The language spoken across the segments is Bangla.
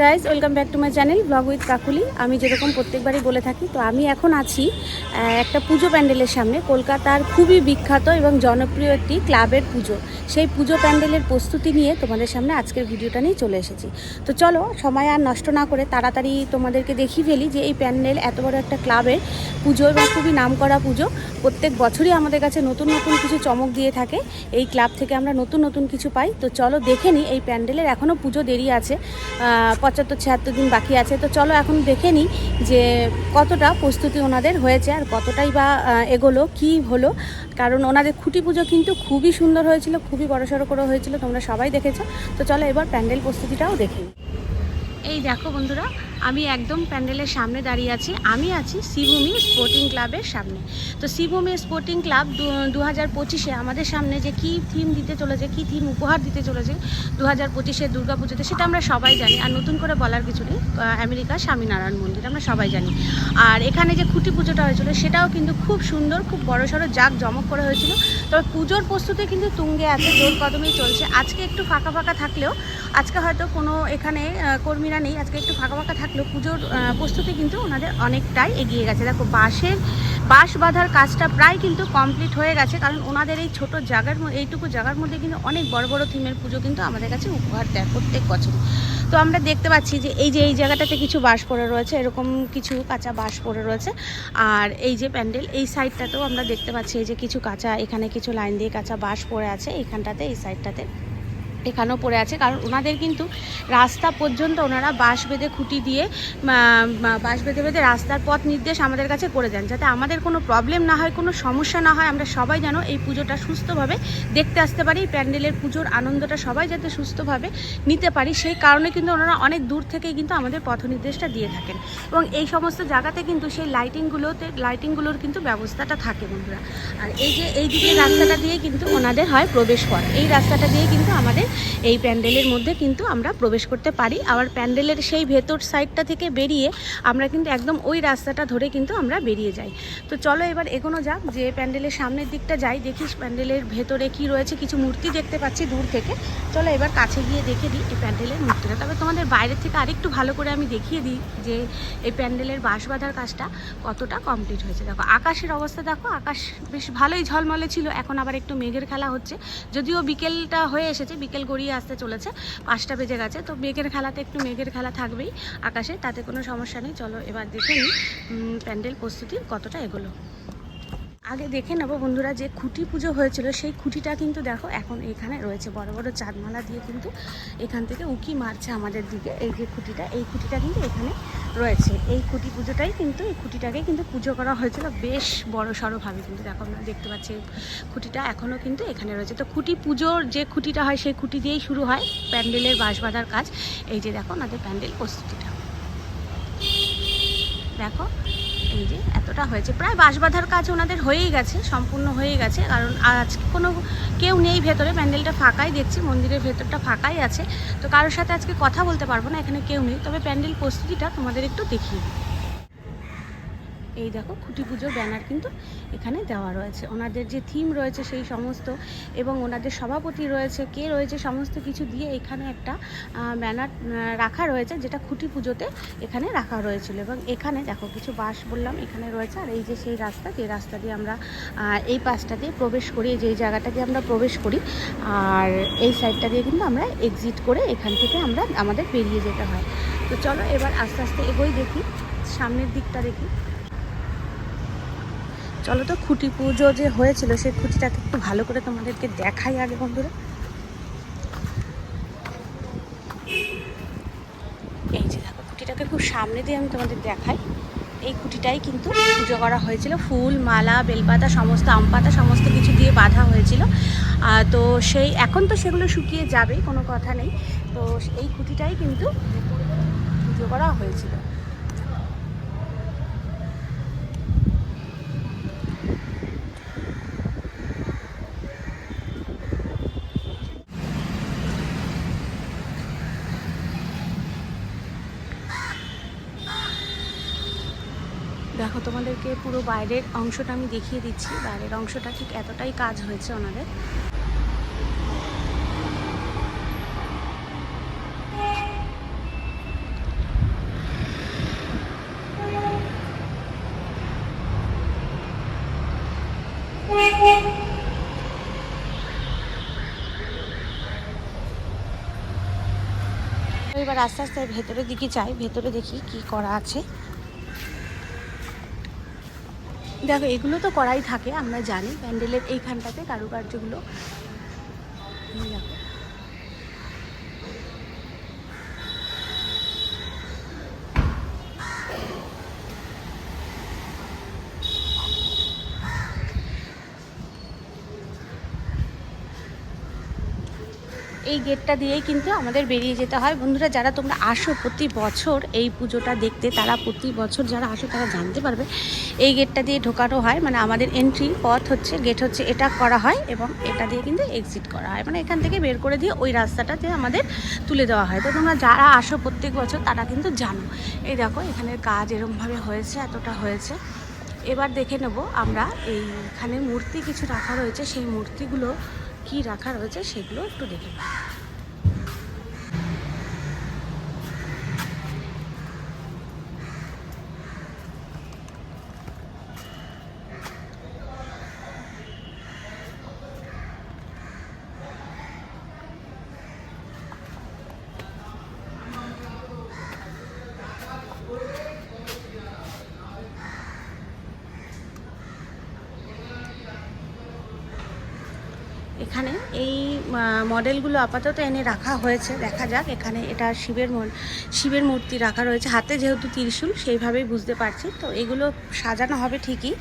Guys welcome back to my channel blog with Kakuli আমি যেরকম প্রত্যেকবারই বলে থাকি, তো আমি এখন আছি একটা পুজো প্যান্ডেলের সামনে। কলকাতার খুবই বিখ্যাত এবং জনপ্রিয় একটি ক্লাবের পুজো। সেই পুজো প্যান্ডেলের প্রস্তুতি নিয়ে তোমাদের সামনে আজকের ভিডিওটা নিয়ে চলে এসেছি। তো চলো, সময় আর নষ্ট না করে তাড়াতাড়ি তোমাদেরকে দেখিয়ে ফেলি যে এই প্যান্ডেল এত বড় একটা ক্লাবের পুজো এবং খুবই নামকরা পুজো। প্রত্যেক বছরই আমাদের কাছে নতুন নতুন কিছু চমক দিয়ে থাকে। এই ক্লাব থেকে আমরা নতুন নতুন কিছু পাই। তো চলো দেখে নিই, এই প্যান্ডেলের এখনও পুজো দেরি আছে। পঁচাত্তর, ছিয়াত্তর দিন বাকি আছে। তো চলো এখন দেখে নিই যে কতটা প্রস্তুতি ওনাদের হয়েছে আর কতটাই বা এগোলো, কি হলো। কারণ ওনাদের খুঁটি পুজো কিন্তু খুবই সুন্দর হয়েছিল, খুবই বড়সড় করে হয়েছিল, তোমরা সবাই দেখেছ। তো চলো এবার প্যান্ডেল প্রস্তুতিটাও দেখে এই দেখো বন্ধুরা আমি একদম প্যান্ডেলের সামনে দাঁড়িয়ে আছি। আমি আছি শ্রীভূমি স্পোর্টিং ক্লাবের সামনে। তো শ্রীভূমি স্পোর্টিং ক্লাব দু হাজার পঁচিশে আমাদের সামনে যে কী থিম দিতে চলেছে কী থিম উপহার দিতে চলেছে দু হাজার পঁচিশে দুর্গাপুজোতে সেটা আমরা সবাই জানি। আর নতুন করে বলার কিছু নেই আহ, আমেরিকার স্বামীনারায়ণ মন্দির আমরা সবাই জানি। আর এখানে যে খুঁটি পুজোটা হয়েছিল সেটাও কিন্তু খুব সুন্দর খুব বড় সড়ো জাক জমক করে হয়েছিল। তবে পুজোর প্রস্তুতি কিন্তু তুঙ্গে আছে জোর কদমেই চলছে। আজকে একটু ফাঁকা ফাঁকা থাকলেও আজকে হয়তো কোনো এখানে কর্মীরা নেই, আজকে একটু ফাঁকা ফাঁকা থাকলেও পুজোর প্রস্তুতি কিন্তু ওনাদের অনেকটাই এগিয়ে গেছে। দেখো, বাঁশের, বাঁশ বাঁধার কাজটা প্রায় কিন্তু কমপ্লিট হয়ে গেছে, কারণ ওনাদের এই ছোট জায়গার এইটুকু জায়গার মধ্যে কিন্তু অনেক বড় বড় থিমের পুজো কিন্তু আমাদের কাছে উপহার দেয় প্রত্যেক বছর। তো আমরা দেখতে পাচ্ছি যে এই যে এই জায়গাটাতে কিছু বাঁশ পড়ে রয়েছে, এরকম কিছু কাঁচা বাঁশ পড়ে রয়েছে। আর এই যে প্যান্ডেল, এই সাইডটাতেও আমরা দেখতে পাচ্ছি এই যে কিছু কাঁচা, এখানে কিছু লাইন দিয়ে কাঁচা বাঁশ পড়ে আছে এইখানটাতে এই সাইডটাতে। এখানেও পড়ে আছে। কারণ ওনাদের কিন্তু রাস্তা পর্যন্ত ওনারা বাঁশ বেঁধে খুঁটি দিয়ে বাঁশ বেঁধে বেঁধে রাস্তার পথ নির্দেশ আমাদের কাছে করে দেন। যাতে আমাদের কোনো প্রবলেম না হয়, কোনো সমস্যা না হয়, আমরা সবাই যেন এই পুজোটা সুস্থভাবে দেখতে আসতে পারি, প্যান্ডেলের পুজোর আনন্দটা সবাই যাতে সুস্থভাবে নিতে পারি। সেই কারণে কিন্তু ওনারা অনেক দূর থেকেই কিন্তু আমাদের পথ নির্দেশটা দিয়ে থাকেন। এবং এই সমস্ত জায়গাতে কিন্তু সেই লাইটিংগুলোতে লাইটিংগুলোর কিন্তু ব্যবস্থাটা থাকে বন্ধুরা। আর এই যে, এই দিকে রাস্তাটা দিয়ে কিন্তু ওনাদের হয় প্রবেশ পথ। এই রাস্তাটা দিয়ে কিন্তু আমাদের এই প্যান্ডেলের মধ্যে কিন্তু আমরা প্রবেশ করতে পারি। আবার প্যান্ডেলের সেই ভেতর সাইডটা থেকে বেরিয়ে আমরা কিন্তু একদম ওই রাস্তাটা ধরে কিন্তু আমরা বেরিয়ে যাই। তো চলো এবার এগোনো যাক, যে প্যান্ডেলের সামনের দিকটা যাই দেখিস প্যান্ডেলের ভেতরে কি রয়েছে, কিছু মূর্তি দেখতে পাচ্ছি দূর থেকে। চলো এবার কাছে গিয়ে দেখে দিই এই প্যান্ডেলের মূর্তিটা। তবে তোমাদের বাইরে থেকে আরেকটু ভালো করে আমি দেখিয়ে দিই যে এই প্যান্ডেলের বাঁশ বাঁধার কাজটা কতটা কমপ্লিট হয়েছে। দেখো, আকাশের অবস্থা দেখো, আকাশ বেশ ভালোই ঝলমলে ছিল, এখন আবার একটু মেঘের খেলা হচ্ছে। যদিও বিকেলটা হয়ে এসেছে, বিকেল গড়িয়ে আসতে চলেছে। পাঁচটা বেজে গেছে। তো মেঘের খেলাতে একটু মেঘের খেলা থাকবেই আকাশে, তাতে কোনো সমস্যা নেই। চলো এবার দেখে নিই প্যান্ডেল প্রস্তুতি কতটা এগোলো। আগে দেখে নেব বন্ধুরা যে খুঁটি পুজো হয়েছিল, সেই খুঁটিটা কিন্তু দেখো এখন এখানে রয়েছে। বড় বড় চাঁদমালা দিয়ে কিন্তু এখান থেকে উকি মারছে আমাদের দিকে। এই যে খুঁটিটা, এই খুঁটিটা কিন্তু এখানে রয়েছে। এই খুঁটি পুজোটাই কিন্তু, এই খুঁটিটাকে কিন্তু পুজো করা হয়েছিল বেশ বড় সড়োভাবে। কিন্তু দেখো আমরা দেখতে পাচ্ছি খুঁটিটা এখনও কিন্তু এখানে রয়েছে। তো খুঁটি পুজোর যে খুঁটিটা হয়, সেই খুঁটি দিয়েই শুরু হয় প্যান্ডেলের বাঁশ বাঁধার কাজ। এই যে দেখো আমাদের প্যান্ডেল প্রস্তুতিটা। দেখো এই যে এতটা হয়েছে। প্রায় বাঁশ বাঁধার কাজ ওনাদের হয়েই গেছে, সম্পূর্ণ হয়ে গেছে। কারণ আজকে কোনো কেউ নেই ভেতরে, প্যান্ডেলটা ফাঁকাই দেখছি, মন্দিরের ভেতরটা ফাঁকাই আছে। তো কারোর সাথে আজকে কথা বলতে পারব না, এখানে কেউ নেই। তবে প্যান্ডেল প্রস্তুতিটা তোমাদের একটু দেখিয়ে দিই। এই দেখো খুঁটি পুজোর ব্যানার কিন্তু এখানে দেওয়া রয়েছে। ওনাদের যে থিম রয়েছে সেই সমস্ত এবং ওনাদের সভাপতি রয়েছে, কে রয়েছে সমস্ত কিছু দিয়ে এখানে একটা ব্যানার রাখা রয়েছে যেটা খুঁটি পুজোতে এখানে রাখা রয়েছিল। এবং এখানে দেখো কিছু বাস বললাম এখানে রয়েছে। আর এই যে সেই রাস্তা, যে রাস্তা দিয়ে আমরা এই পাশটা দিয়ে প্রবেশ করি যে জায়গাটা দিয়ে আমরা প্রবেশ করি, আর এই সাইডটা দিয়ে কিন্তু আমরা এক্সিট করে এখান থেকে আমরা আমাদের বেরিয়ে যেতে হয়। তো চলো এবার আস্তে আস্তে এগোই দেখি, সামনের দিকটা দেখি। চলো তো খুঁটি পুজো যে হয়েছিল, সেই খুঁটিটাকে একটু ভালো করে তোমাদেরকে দেখাই আগে বন্ধুরা। এই যে দেখো, খুঁটিটাকে খুব সামনে দিয়ে আমি তোমাদের দেখাই। এই খুঁটিটাই কিন্তু পুজো করা হয়েছিল। ফুল, মালা, বেলপাতা, সমস্ত আম পাতা, সমস্ত কিছু দিয়ে বাঁধা হয়েছিল। তো সেই, এখন তো সেগুলো শুকিয়ে যাবে, কোনো কথা নেই। তো এই খুঁটিটাই কিন্তু পুজো করা হয়েছিল। তোমাদেরকে পুরো বাইরের অংশটা আমি দেখিয়ে দিচ্ছি। বাইরের অংশটা ঠিক এতটাই কাজ হয়েছে ওনাদের। এবার আস্তে আস্তে ভেতরের দিকে চাই ভেতরে দেখি কি করা আছে। দেখো এগুলো তো করাই থাকে আমরা জানি। প্যান্ডেলের এইখানটাতে কারুকার্যগুলো। দেখো। এই গেটটা দিয়েই কিন্তু আমাদের বেরিয়ে যেতে হয়। বন্ধুরা, যারা তোমরা আসো প্রতি বছর এই পুজোটা দেখতে, তারা প্রতি বছর যারা আসো তারা জানতে পারবে এই গেটটা দিয়ে ঢোকানো হয়। মানে আমাদের এন্ট্রি পথ হচ্ছে গেট হচ্ছে এটা করা হয় এবং এটা দিয়ে কিন্তু এক্সিট করা হয়। মানে এখান থেকে বের করে দিয়ে ওই রাস্তাটাতে আমাদের তুলে দেওয়া হয়। তো তোমরা যারা আসো প্রত্যেক বছর তারা কিন্তু জানো। এই দেখো, এখানের কাজ এরমভাবে হয়েছে, এতটা হয়েছে। এবার দেখে নেব আমরা এইখানে মূর্তি কিছু রাখা রয়েছে, সেই মূর্তিগুলো কি রাখা রয়েছে সেগুলো একটু দেখে নেব। এখানে। এই মডেলগুলো আপাতত এনে রাখা হয়েছে, দেখা যাক। এখানে এটা শিবের শিবের মূর্তি রাখা রয়েছে। হাতে যেহেতু ত্রিশূল, সেইভাবেই বুঝতে পারছি। তো এগুলো সাজানো হবে ঠিকই।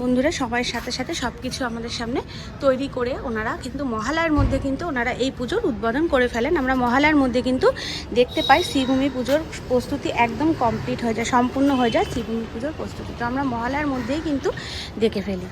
বন্ধুরা সবার সাথে সাথে সব কিছু আমাদের সামনে তৈরি করে ওনারা কিন্তু মহালয়ার মধ্যে কিন্তু ওনারা এই পুজোর উদ্বোধন করে ফেলেন। আমরা মহালয়ার মধ্যে কিন্তু দেখতে পাই শ্রীভূমি পুজোর প্রস্তুতি একদম কমপ্লিট হয়ে যায়, সম্পূর্ণ হয়ে যায় শ্রীভূমি পুজোর প্রস্তুতি। তো আমরা মহালয়ার মধ্যেই কিন্তু দেখে ফেলি।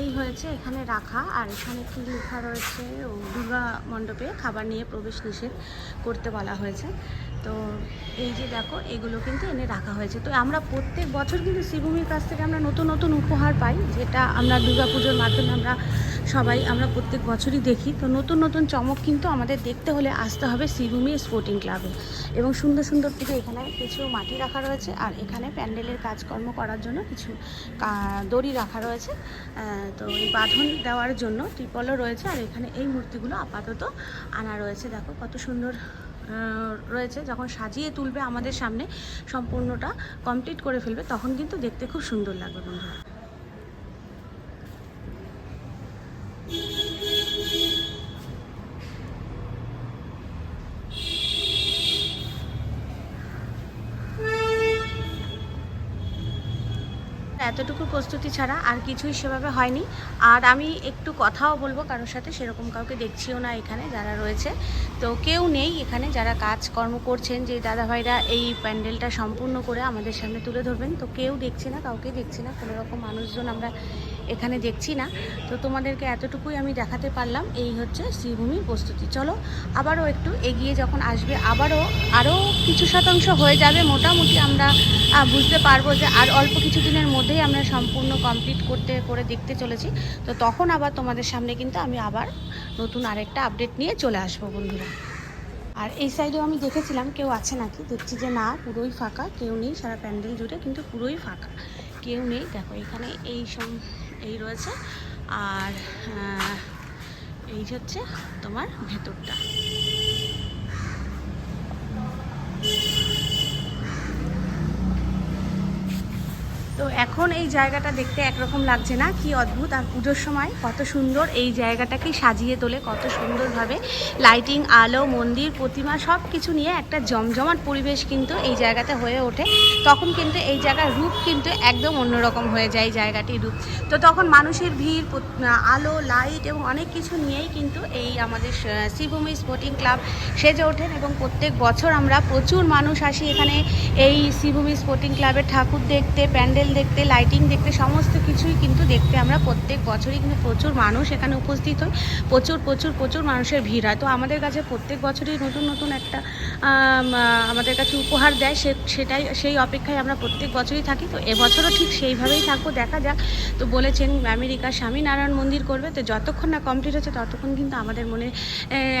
এই হয়েছে এখানে রাখা, আর এখানে কি লেখা রয়েছে, ও দুর্গা মণ্ডপে খাবার নিয়ে প্রবেশ নিষেধ করতে বলা হয়েছে। তো এই যে দেখো, এগুলো কিন্তু এনে রাখা হয়েছে। তো আমরা প্রত্যেক বছর কিন্তু শ্রীভূমির কাছ থেকে আমরা নতুন নতুন উপহার পাই, যেটা আমরা দুর্গাপুজোর মাধ্যমে আমরা সবাই আমরা প্রত্যেক বছরই দেখি। তো নতুন নতুন চমক কিন্তু আমাদের দেখতে হলে আসতে হবে শ্রীভূমি স্পোর্টিং ক্লাবে এবং সুন্দর সুন্দর থেকে এখানে কিছু মাটি রাখা রয়েছে, আর এখানে প্যান্ডেলের কাজকর্ম করার জন্য কিছু দড়ি রাখা রয়েছে। তো এই বাঁধন দেওয়ার জন্য ত্রিপলও রয়েছে, আর এখানে এই মূর্তিগুলো আপাতত আনা রয়েছে। দেখো কত সুন্দর রয়েছে, যখন সাজিয়ে তুলবে আমাদের সামনে, সম্পূর্ণটা কমপ্লিট করে ফেলবে, তখন কিন্তু দেখতে খুব সুন্দর লাগবে বন্ধুরা। প্রস্তুতি ছাড়া আর কিছুই সেভাবে হয়নি। আর আমি একটু কথাও বলব কারোর সাথে, সেরকম কাউকে দেখছিও না এখানে যারা রয়েছে। তো কেউ নেই এখানে যারা কাজকর্ম করছেন, যে দাদাভাইরা এই প্যান্ডেলটা সম্পূর্ণ করে আমাদের সামনে তুলে ধরবেন। তো কেউ দেখছি না, কাউকে দেখছি না। কোনোরকম মানুষজন আমরা এখানে দেখছি না। তো তোমাদেরকে এতটুকুই আমি দেখাতে পারলাম। এই হচ্ছে শ্রীভূমির প্রস্তুতি। চলো, আবারও একটু এগিয়ে যখন আসবে, আবারও আরও কিছু শতাংশ হয়ে যাবে। মোটামুটি আমরা বুঝতে পারব যে আর অল্প কিছু দিনের মধ্যেই আমরা সম্পূর্ণ কমপ্লিট করতে, করে দেখতে চলেছি। তো তখন আবার তোমাদের সামনে কিন্তু আমি আবার নতুন আরেকটা আপডেট নিয়ে চলে আসব বন্ধুরা। আর এই সাইডেও আমি দেখেছিলাম, কেউ আছে নাকি? দেখছি যে না, পুরোই ফাঁকা, কেউ নেই, সারা প্যান্ডেল জুড়ে কিন্তু পুরোই ফাঁকা। কেউ নেই। দেখো, এখানে এই সব এই রয়েছে। আর এই হচ্ছে তোমার ভেতরটা। তো এখন এই জায়গাটা দেখতে একরকম লাগছে না। কি অদ্ভুত! আর পুজোর সময় কত সুন্দর এই জায়গাটাকে সাজিয়ে তোলে, কত সুন্দরভাবে লাইটিং আলো, মন্দির, প্রতিমা সব কিছু নিয়ে একটা জমজমাট পরিবেশ কিন্তু এই জায়গাতে হয়ে ওঠে। তখন কিন্তু এই জায়গার রূপ কিন্তু একদম অন্যরকম হয়ে যায় এই জায়গাটির রূপ। তো তখন মানুষের ভিড় আলো লাইট এবং অনেক কিছু নিয়েই কিন্তু এই আমাদের শ্রীভূমি স্পোর্টিং ক্লাব সেজে ওঠেন এবং প্রত্যেক বছর আমরা প্রচুর মানুষ আসি এখানে। এই শ্রীভূমি স্পোর্টিং ক্লাবের ঠাকুর দেখতে, প্যান্ডেল দেখতে লাইটিং দেখতে, সমস্ত কিছুই কিন্তু দেখতে আমরা প্রত্যেক বছরই কিন্তু প্রচুর মানুষ এখানে উপস্থিত হই। প্রচুর প্রচুর প্রচুর মানুষের ভিড় হয়। তো আমাদের কাছে প্রত্যেক বছরই নতুন নতুন একটা আমাদের কাছে উপহার দেয়। সে, সেটাই, সেই অপেক্ষায় আমরা প্রত্যেক বছরই থাকি। তো এবছরও ঠিক সেইভাবেই থাকব। দেখা যাক। তো বলেছেন আমেরিকার স্বামীনারায়ণ মন্দির করবে। তো যতক্ষণ না কমপ্লিট হচ্ছে, ততক্ষণ কিন্তু আমাদের মনে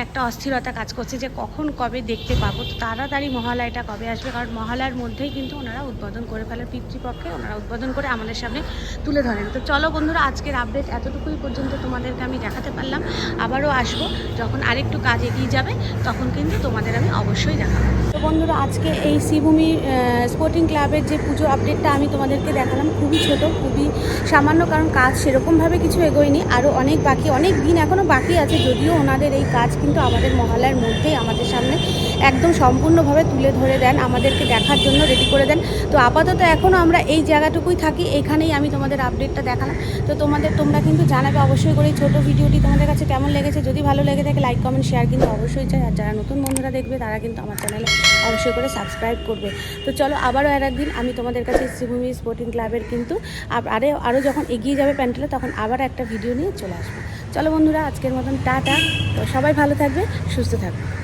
একটা অস্থিরতা কাজ করছে যে কখন কবে দেখতে পাবো। তো তাড়াতাড়ি মহালয়টা কবে আসবে? কারণ মহালয়ার মধ্যেই কিন্তু ওনারা উদ্বোধন করে ফেলে পিতৃপক্ষে। ওনারা উদ্বোধন করে আমাদের সামনে তুলে ধরেন। তো চলো বন্ধুরা, আজকের আপডেট এতটুকুই পর্যন্ত তোমাদেরকে আমি দেখাতে পারলাম। আবারও আসব, যখন আরেকটু কাজ এগিয়ে যাবে, তখন কিন্তু তোমাদের আমি অবশ্যই দেখাবো। তো বন্ধুরা, আজকে এই শ্রীভূমি স্পোর্টিং ক্লাবের যে পুজো আপডেটটা আমি তোমাদেরকে দেখালাম, খুবই ছোট, খুবই সামান্য, কারণ কাজ সেরকমভাবে কিছু এগোয়নি। আরও অনেক বাকি, অনেক দিন এখনও বাকি আছে, যদিও ওনাদের এই কাজ কিন্তু আমাদের মহালয়ার মধ্যেই, আমাদের সামনে একদম সম্পূর্ণভাবে তুলে ধরে দেন, আমাদেরকে দেখার জন্য রেডি করে দেন। তো আপাতত এখনও আমরা এই জায়গাটুকুই থাকি, এখানেই আমি তোমাদের আপডেটটা দেখালাম। তো তোমাদের, তোমরা কিন্তু জানাবে অবশ্যই করে ছোটো ভিডিওটি তোমাদের কাছে কেমন লেগেছে। যদি ভালো লেগে থাকে লাইক কমেন্ট শেয়ার কিন্তু অবশ্যই চাই। আর যারা নতুন বন্ধুরা দেখবে, তারা কিন্তু আমার চ্যানেলে অবশ্যই করে সাবস্ক্রাইব করবে। তো চলো আবারও আর একদিন আমি তোমাদের কাছে শ্রীভূমি স্পোর্টিং ক্লাবের কিন্তু আরে আরও যখন এগিয়ে যাবে প্যান্ডেলে, তখন আবার একটা ভিডিও নিয়ে চলে আসবে। চলো বন্ধুরা, আজকের মতন টাটা। তো সবাই ভালো থাকবে, সুস্থ থাকবে।